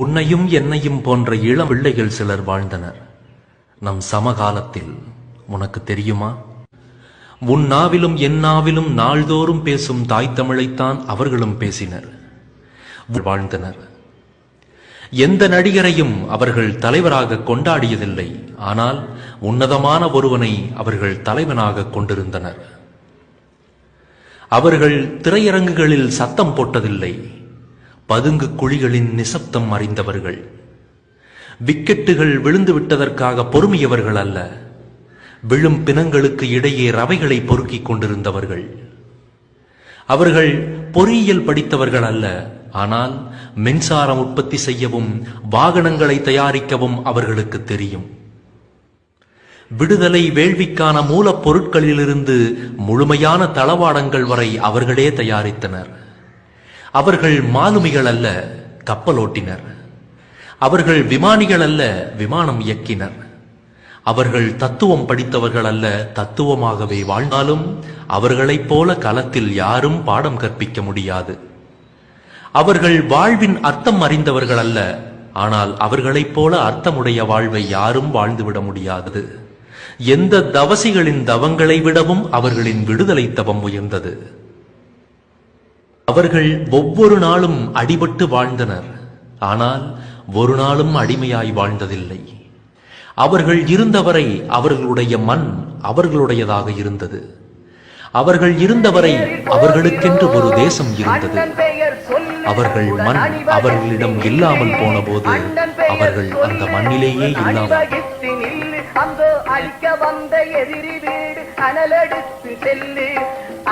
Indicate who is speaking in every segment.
Speaker 1: உன்னையும் என்னையும் போன்ற இளம் பிள்ளைகள் சிலர் வாழ்ந்தனர். நம் சமகாலத்தில் உனக்கு தெரியுமா? உன் நாவிலும் என் நாவிலும் நாள்தோறும் பேசும் தாய் தமிழைத்தான் அவர்களும் பேசினர். வாழ்ந்தனர். எந்த நடிகரையும் அவர்கள் தலைவராக கொண்டாடியதில்லை. ஆனால் உன்னதமான ஒருவனை அவர்கள் தலைவனாக கொண்டிருந்தனர். அவர்கள் திரையரங்குகளில் சத்தம் போட்டதில்லை. பதுங்கு குழிகளின் நிசப்தம் அறிந்தவர்கள். விக்கெட்டுகள் விழுந்து விட்டதற்காக பொறுமையவர்கள் அல்ல. விழும் பிணங்களுக்கு இடையே ரவைகளை பொறுக்கிக் கொண்டிருந்தவர்கள். அவர்கள் பொறியியல் படித்தவர்கள் அல்ல. ஆனால் மின்சாரம் உற்பத்தி செய்யவும் வாகனங்களை தயாரிக்கவும் அவர்களுக்கு தெரியும். விடுதலை வேள்விக்கான மூலப்பொருட்களிலிருந்து முழுமையான தளவாடங்கள் வரை அவர்களே தயாரித்தனர். அவர்கள் மாலுமிகள் அல்ல கப்பலோட்டினர் அவர்கள் விமானிகள் அல்ல விமானம் இயக்கினர். அவர்கள் தத்துவம் படித்தவர்கள் அல்ல தத்துவமாகவே வாழ்ந்தாலும் அவர்களைப் போல களத்தில் யாரும் பாடம் கற்பிக்க முடியாது. அவர்கள் வாழ்வின் அர்த்தம் அறிந்தவர்கள் அல்ல ஆனால் அவர்களைப் போல அர்த்தமுடைய வாழ்வை யாரும் வாழ்ந்துவிட முடியாது. எந்த தவசிகளின் தவங்களை விடவும் அவர்களின் விடுதலை தவம் உயர்ந்தது. அவர்கள் ஒவ்வொரு நாளும் அடிபட்டு வாழ்ந்தனர். ஆனால் ஒரு நாளும் அடிமையாய் வாழ்ந்ததில்லை. அவர்கள் இருந்தவரை அவர்களுடைய மண் அவர்களுடையதாக இருந்தது. அவர்கள் இருந்தவரை அவர்களுக்கென்று ஒரு தேசம் இருந்தது. அவர்கள் மண் அவர்களிடம் இல்லாமல் போனபோது அவர்கள் அந்த மண்ணிலேயே இல்லாமல்
Speaker 2: அந்த அழிக்க வந்த எதிரி வீடு அனலெடுத்து செல்லு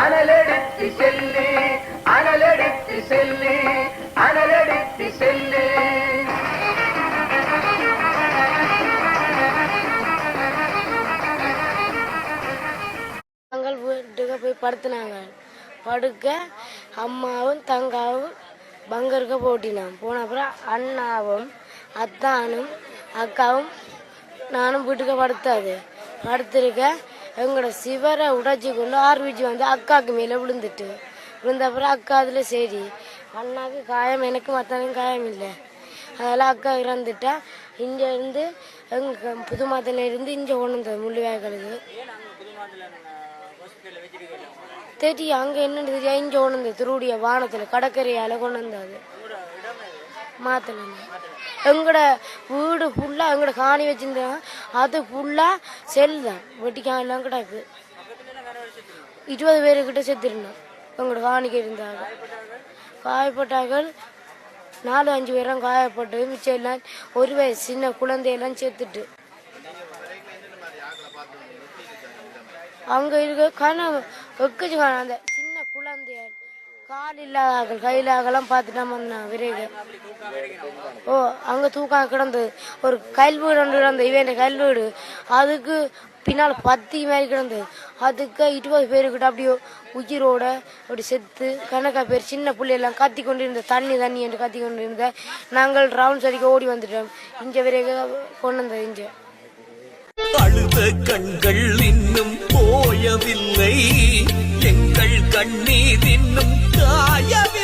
Speaker 2: அனலெடுத்து செல்லு. செல்லு அனலெடுத்து செல்லு.
Speaker 3: நாங்கள் வீட்டுக்கு போய் படுத்துனாங்க. படுக்க அம்மாவும் தங்காவும் பங்கருக்கு போட்டினான் போன அப்புறம் அண்ணாவும் அத்தானும் அக்காவும் நானும் வீட்டுக்கு படுத்தாது. படுத்திருக்க எங்களோட சிவரை உடைச்சி கொண்டு ஆர்விஜி வந்து அக்காவுக்கு மேலே விழுந்துட்டு விழுந்தப்புறம் அக்கா அதில் சரி. அண்ணாவுக்கு காயம் எனக்கு மற்றவங்க காயம் இல்லை. அதெல்லாம் அக்கா இறந்துட்டா. இங்கே இருந்து எங்க புது மாத்தில இருந்து இங்கே கொண்டு வந்தது முள்ளிவாய்களுக்கு தெரியும் அங்கே என்னன்னு தெரியும் இங்கே கொண்டு வந்தது திருவுடைய வானத்தில் கடற்கரையால் கொண்டு வந்தது. மாத்தலை எங்களோட வீடு ஃபுல்லாக எங்களோட காணி வச்சுருந்தாங்க அது ஃபுல்லாக செல் தான் வெட்டிக்காயெல்லாம் கிடக்கு. இருபது பேருக்கிட்ட செத்துருந்தோம் எங்களோட காணிக்கு இருந்தாங்க. காயப்பட்டார்கள். நாலு அஞ்சு பேரும் காயப்பட்டு மிச்சம் எல்லாம் ஒரு வயசு சின்ன குழந்தையெல்லாம் சேர்த்துட்டு. அங்கே இருக்க கனவு வெக்கச்சு காணும் அந்த கால் இல்லாதாக்கள் கையிலாகலாம் பார்த்துட்டா வந்தான் விரைவு? ஓ அங்கே தூக்கம் கிடந்தது ஒரு கல் வீடு ஒன்று கிடந்தது இவன் கல் வீடு. அதுக்கு பின்னால் பத்தி மாதிரி கிடந்தது அதுக்கு இருபது பேருக்கிட்ட அப்படியே உயிரோட அப்படி செத்து கணக்கா பேர் சின்ன பிள்ளையெல்லாம் கத்தி கொண்டு இருந்த தண்ணி தண்ணி என்று கத்தி கொண்டு இருந்த நாங்கள் ரவுண்ட் சரிக்கு ஓடி வந்துட்டோம். இங்கே விரைவு கொண்டு வந்தது இங்கே.
Speaker 4: அழுத கண்கள் இன்னும் போயவில்லை. எங்கள் கண்ணீர் இன்னும்
Speaker 5: காயவே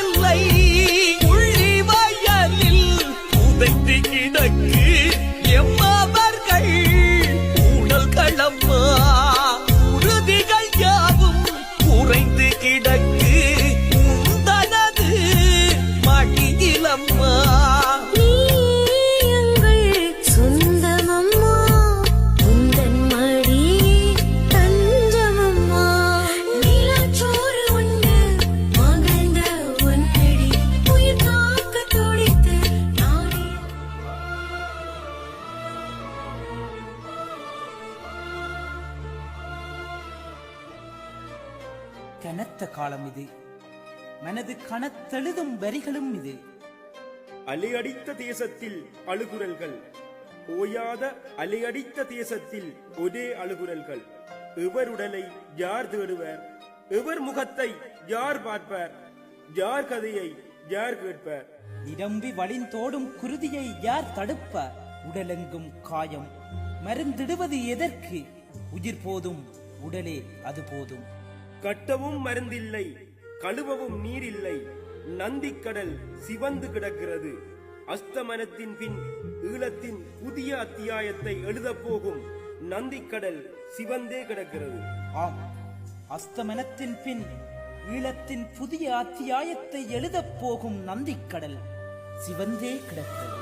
Speaker 6: கனத்த காலம் இது. மனது கனத்தெழுதும் வரிகளும் இது.
Speaker 7: அலையடித்த தேசத்தில் அழுகுரல்கள். ஓயாத அலையடித்த தேசத்தில் ஒரே அழுகுரல்கள். எவர் உடலை யார் தேடுவர்? எவர் முகத்தை யார் பார்ப்பார்? யார் கதையை யார் கேட்பார்?
Speaker 6: நிரம்பி வழிந்தோடும் குருதியை யார் தடுப்பார்? உடலெங்கும் காயம். மருந்திடுவது எதற்கு? உயிர் போதும் உடலே அது போதும்.
Speaker 7: கட்டவும் மருந்தில்லை கழுவவும் நீரில்லை. நந்திக்கடல் சிவந்து கிடக்கிறது. அஸ்தமனத்தின் பின் ஈழத்தின் புதிய அத்தியாயத்தை எழுதப் போகும் நந்திக்கடல் சிவந்தே கிடக்கிறது.
Speaker 6: ஆம். அஸ்தமனத்தின் பின் ஈழத்தின் புதிய அத்தியாயத்தை எழுதப் போகும் நந்திக்கடல் சிவந்தே கிடக்கிறது.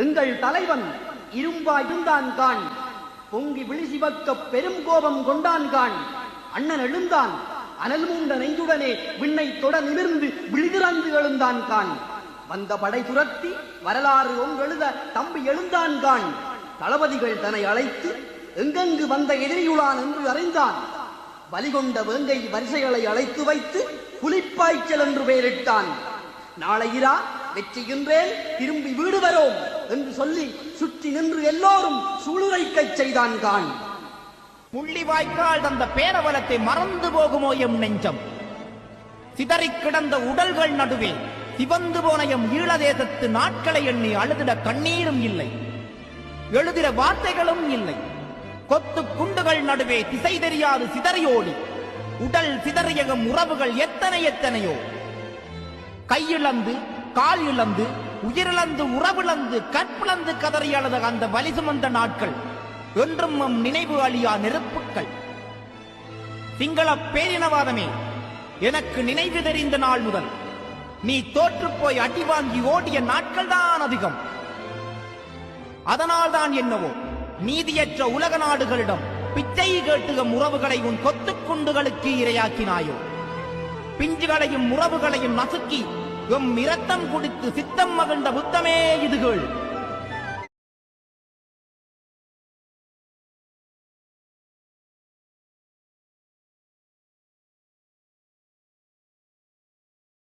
Speaker 2: எங்கள் தலைவன் இரும்பாய் இருந்தான் கான் பொங்கி விழிசிவக்க பெரும் கோபம் கொண்டான் கான் அண்ணன் எழுந்தான். அனல் மூண்ட நெஞ்சுடனே விண்ணை தொட நிமிர்ந்து விழிதிறந்து எழுந்தான் கான். வந்த படை துரத்தி வரலாறு ஒன்றெழுத தம்பி எழுந்தான் கான். தளபதிகள் தன்னை அழைத்து எங்கெங்கு வந்த எதிரியுளான் என்று அறிந்தான். வலிகொண்ட வேங்கை வரிசைகளை அழைத்து வைத்து புலிப்பாய்ச்சல் என்று பெயரிட்டான். நாளை இரா வெற்றிகின்றேன் திரும்பி வீடு வரோம் என்று சொல்லி சுற்றி நின்று எல்லோரும் சூளுரைக்கச் செய்தான் கான்.
Speaker 8: முள்ளிவாய்க்கால் தந்த பேரவலத்தை மறந்து போகுமோ எம் நெஞ்சம்? சிதறிக் கிடந்த உடல்கள் நடுவே சிவந்து போன எம் ஈழதேசத்து நாட்களை எண்ணி அழுதிட கண்ணீரும் இல்லை. எழுதிட வார்த்தைகளும் இல்லை. கொத்து குண்டுகள் நடுவே திசை தெரியாது சிதறியோடி. உடல் சிதறிய எம் உறவுகள் எத்தனை எத்தனையோ. கையிழந்து கால் இழந்து உயிரிழந்து உறவிழந்து கற்பிழந்து கதறி அழுத அந்த வலி சுமந்த நாட்கள். என்றும் நம் நினைவு அழியா நெருப்புக்கள். சிங்கள பேரினவாதமே எனக்கு நினைவு தெரிந்த நாள் முதல். நீ தோற்றுப்போய் அடி வாங்கி ஓடிய நாட்கள் தான் அதிகம். அதனால்தான் என்னவோ நீதியற்ற உலக நாடுகளிடம் பிச்சை கேட்டுகம் உறவுகளை உன் கொத்துக்குண்டுகளுக்கு இரையாக்கினாயோ. பிஞ்சுகளையும் உறவுகளையும் நசுக்கி எம் இரத்தம் குடித்து சித்தம் மகிழ்ந்த புத்தமே இதுகள்